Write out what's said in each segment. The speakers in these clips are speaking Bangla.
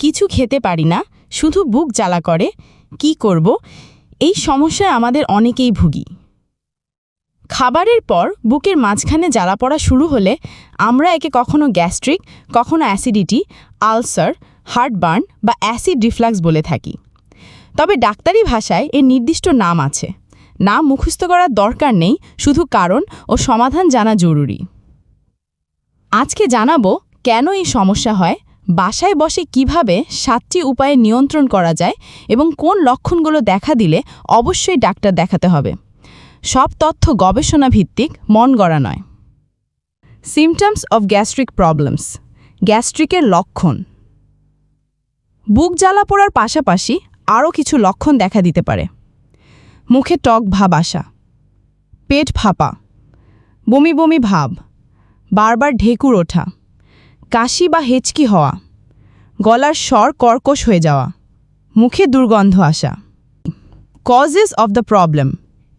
কিছু খেতে পারি না, শুধু বুক জ্বালা করে, কি করব? এই সমস্যায় আমাদের অনেকেই ভুগি। খাবারের পর বুকের মাঝখানে জ্বালা পড়া শুরু হলে আমরা একে কখনো গ্যাস্ট্রিক, কখনো অ্যাসিডিটি, আলসার, হার্টবার্ন বা অ্যাসিড রিফ্লাক্স বলে থাকি। তবে ডাক্তারি ভাষায় এর নির্দিষ্ট নাম আছে। নাম মুখস্থ করার দরকার নেই, শুধু কারণ ও সমাধান জানা জরুরি। আজকে জানাব কেন এই সমস্যা হয় বাসায় বসে কীভাবে সাতটি উপায়ে নিয়ন্ত্রণ করা যায় এবং কোন লক্ষণগুলো দেখা দিলে অবশ্যই ডাক্তার দেখাতে হবে। সব তথ্য গবেষণা ভিত্তিক, মন গড়া নয়। সিমটমস অব গ্যাস্ট্রিক প্রবলেমস গ্যাস্ট্রিকের লক্ষণ। বুক জ্বালা পড়ার পাশাপাশি আরও কিছু লক্ষণ দেখা দিতে পারে। মুখে টক ভাব আসা। পেট ফাঁপা। বমি বমি ভাব। বারবার ঢেকুর ওঠা। কাশি বা হেঁচকি হওয়া, গলার স্বর কর্কশ হয়ে যাওয়া, মুখে দুর্গন্ধ আসা। কজেস অব দ্য প্রবলেম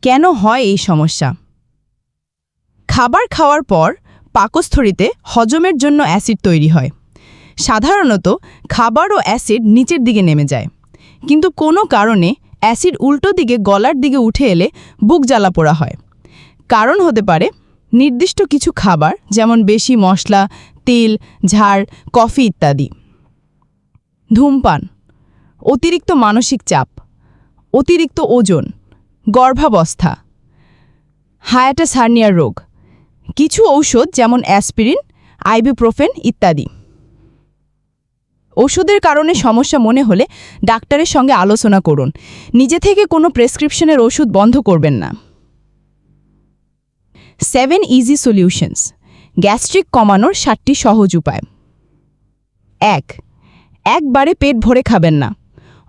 কেন হয় এই সমস্যা? খাবার খাওয়ার পর পাকস্থলিতে হজমের জন্য অ্যাসিড তৈরি হয়। সাধারণত খাবার ও অ্যাসিড নিচের দিকে নেমে যায়। কিন্তু কোনো কারণে অ্যাসিড উল্টো দিকে গলার দিকে উঠে এলে বুক জ্বালা পোড়া হয়। কারণ হতে পারে নির্দিষ্ট কিছু খাবার, যেমন বেশি মশলা, তেল, ঝাড়, কফি ইত্যাদি। ধূমপান, অতিরিক্ত মানসিক চাপ, অতিরিক্ত ওজন, গর্ভাবস্থা হায়াটাস হার্নিয়ার রোগ, কিছু ঔষধ যেমন অ্যাসপিরিন, আইবুপ্রোফেন ইত্যাদি। ওষুধের কারণে সমস্যা মনে হলে ডাক্তারের সঙ্গে আলোচনা করুন। নিজে থেকে কোনো প্রেসক্রিপশনের ওষুধ বন্ধ করবেন না। সেভেন ইজি সলিউশনস গ্যাস্ট্রিক কমানোর সাতটি সহজ উপায়। এক, একবারে পেট ভরে খাবেন না।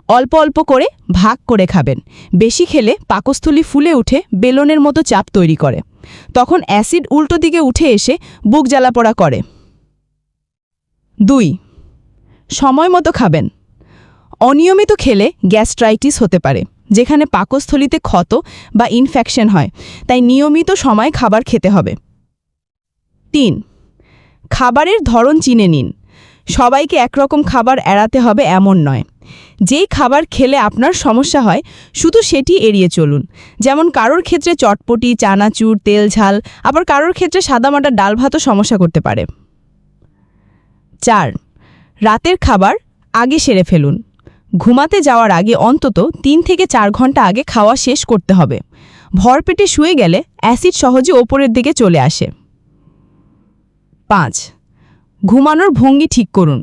অল্প অল্প করে ভাগ করে খাবেন। বেশি খেলে পাকস্থলী ফুলে উঠে বেলনের মতো চাপ তৈরি করে। তখন অ্যাসিড উল্টো দিকে উঠে এসে বুক জ্বালাপোড়া করে। দুই, সময় মতো খাবেন। অনিয়মিত খেলে গ্যাস্ট্রাইটিস হতে পারে। যেখানে পাকস্থলিতে ক্ষত বা ইনফেকশন হয়। তাই নিয়মিত সময় খাবার খেতে হবে। তিন, খাবারের ধরন চিনে নিন। সবাইকে একরকম খাবার এড়াতে হবে এমন নয়। যেই খাবার খেলে আপনার সমস্যা হয়, শুধু সেটি এড়িয়ে চলুন। যেমন কারোর ক্ষেত্রে চটপটি, চানাচুর, তেল ঝাল, আবার কারোর ক্ষেত্রে সাদামাটা ডাল ভাতও সমস্যা করতে পারে। চার, রাতের খাবার আগে সেরে ফেলুন। ঘুমাতে যাওয়ার আগে অন্তত তিন থেকে চার ঘণ্টা আগে খাওয়া শেষ করতে হবে। ভরপেটে শুয়ে গেলে অ্যাসিড সহজে ওপরের দিকে চলে আসে। পাঁচ, ঘুমানোর ভঙ্গি ঠিক করুন।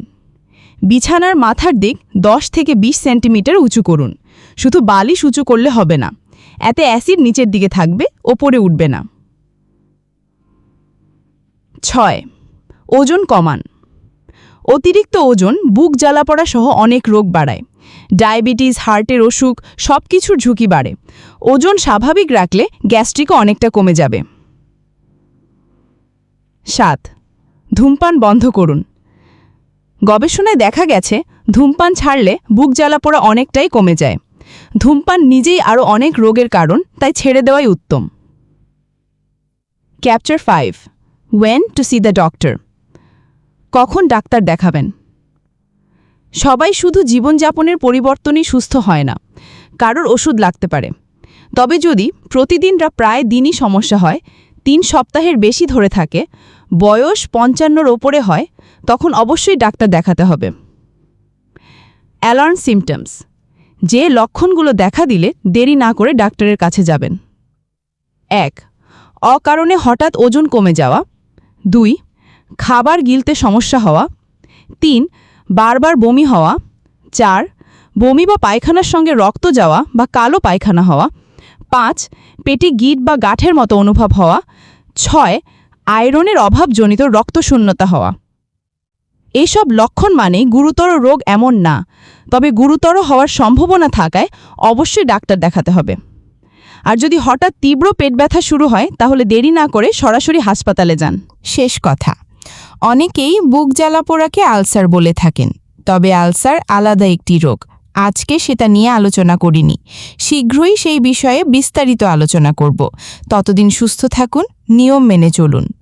বিছানার মাথার দিক 10 থেকে ২০ সেন্টিমিটার উঁচু করুন। শুধু বালিশ উঁচু করলে হবে না, এতে অ্যাসিড নিচের দিকে থাকবে, ওপরে উঠবে না। ছয়, ওজন কমান। অতিরিক্ত ওজন, বুক জ্বালাপড়া সহ অনেক রোগ বাড়ায়। ডায়াবেটিস, হার্টের অসুখ সব কিছুর ঝুঁকি বাড়ে। ওজন স্বাভাবিক রাখলে গ্যাস্ট্রিকও অনেকটা কমে যাবে। সাত, ধূমপান বন্ধ করুন। গবেষণায় দেখা গেছে, ধূমপান ছাড়লে বুক জ্বালাপোড়া অনেকটাই কমে যায়। ধূমপান নিজেই আরও অনেক রোগের কারণ, তাই ছেড়ে দেওয়াই উত্তম। Capture five when to see the doctor কখন ডাক্তার দেখাবেন? সবাই শুধু জীবনযাপনের পরিবর্তনই সুস্থ হয় না, কারোর ওষুধ লাগতে পারে। তবে যদি প্রতিদিনরা প্রায় দিনই সমস্যা হয়, তিন সপ্তাহের বেশি ধরে থাকে, বয়স পঞ্চান্নর ওপরে হয়, তখন অবশ্যই ডাক্তার দেখাতে হবে। অ্যালার্ন সিমটমস, যে লক্ষণগুলো দেখা দিলে দেরি না করে ডাক্তারের কাছে যাবেন। এক, অকারণে হঠাৎ ওজন কমে যাওয়া। দুই খাবার গিলতে সমস্যা হওয়া। তিন, বারবার বমি হওয়া। চার, বমি বা পায়খানার সঙ্গে রক্ত যাওয়া বা কালো পায়খানা হওয়া। পাঁচ, পেটে গিট বা গাঁঠের মতো অনুভব হওয়া। ছয়, আয়রনের অভাবজনিত রক্তশূন্যতা হওয়া। এসব লক্ষণ মানে গুরুতর রোগ এমন না, তবে গুরুতর হওয়ার সম্ভাবনা থাকায় অবশ্যই ডাক্তার দেখাতে হবে। আর যদি হঠাৎ তীব্র পেট ব্যথা শুরু হয়, তাহলে দেরি না করে সরাসরি হাসপাতালে যান। শেষ কথা। অনেকেই বুক জ্বালা পোড়াকে আলসার বলে থাকেন। তবে আলসার আলাদা একটি রোগ। আজকে সেটা নিয়ে আলোচনা করিনি। শীঘ্রই সেই বিষয়ে বিস্তারিত আলোচনা করব। ততদিন সুস্থ থাকুন, নিয়ম মেনে চলুন।